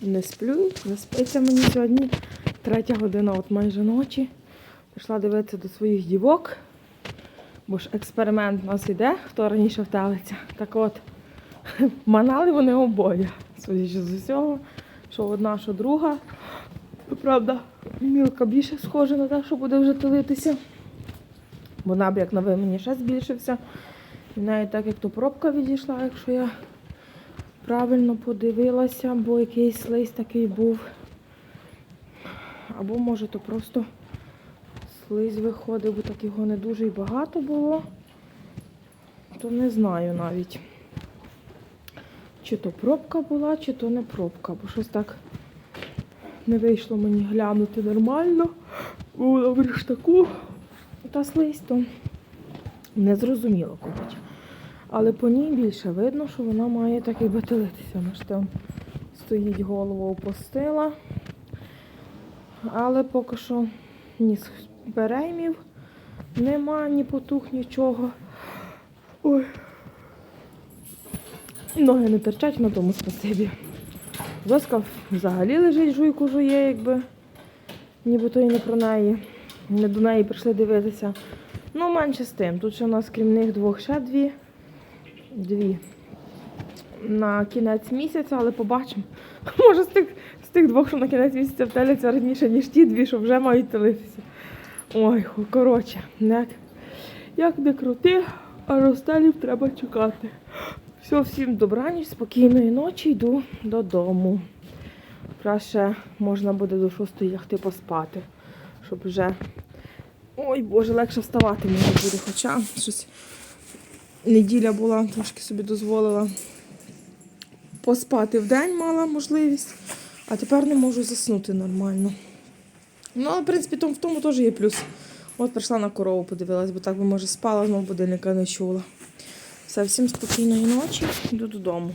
не сплю, не спиться мені сьогодні. Третя година, от майже ночі. Пішла дивитися до своїх дівок. Бо ж експеримент у нас іде, хто раніше втелиться. Так от, манали вони обоє. Судячи з усього, що одна, що друга. Правда, мілка більше схожа на те, що буде вже телитися. Бо набряк на мені ще збільшився. І навіть так, як то пробка відійшла, якщо я правильно подивилася, бо якийсь лист такий був. Або може то просто слизь виходив, бо так його не дуже і багато було. То не знаю навіть. Чи то пробка була, чи то не пробка, бо щось так не вийшло мені глянути нормально. Була в ріштаку та слизь, то не зрозуміло, коротше. Але по ній більше видно, що вона має так і бателитися. Вона ж там стоїть, голову опустила. Але поки що ні переймів нема, ні потух, нічого. Ой. Ноги не терчать, на тому спасибі. Зоска взагалі лежить, жуйку жує, якби нібито і не про неї. Не до неї прийшли дивитися. Ну, менше з тим. Тут ще у нас крім них двох ще дві. Дві. На кінець місяця, але побачимо. Може, з тих, з тих двох, що на кінець місяця втеляться раніше, ніж ті дві, що вже мають телитися. Ой, коротше, як, як не крути, а розстелів треба чекати. Все, всім добраніч, спокійної ночі, йду додому. Краще можна буде до шостої лягти поспати, щоб вже. Ой, Боже, легше вставати може буде, хоча щось неділя була, трошки собі дозволила поспати в день мала можливість, а тепер не можу заснути нормально. Ну, але, в принципі, в тому теж є плюс. От прийшла на корову, подивилась, бо так би, може, спала, знову будильника не чула. Все, всім спокійної ночі, йду додому.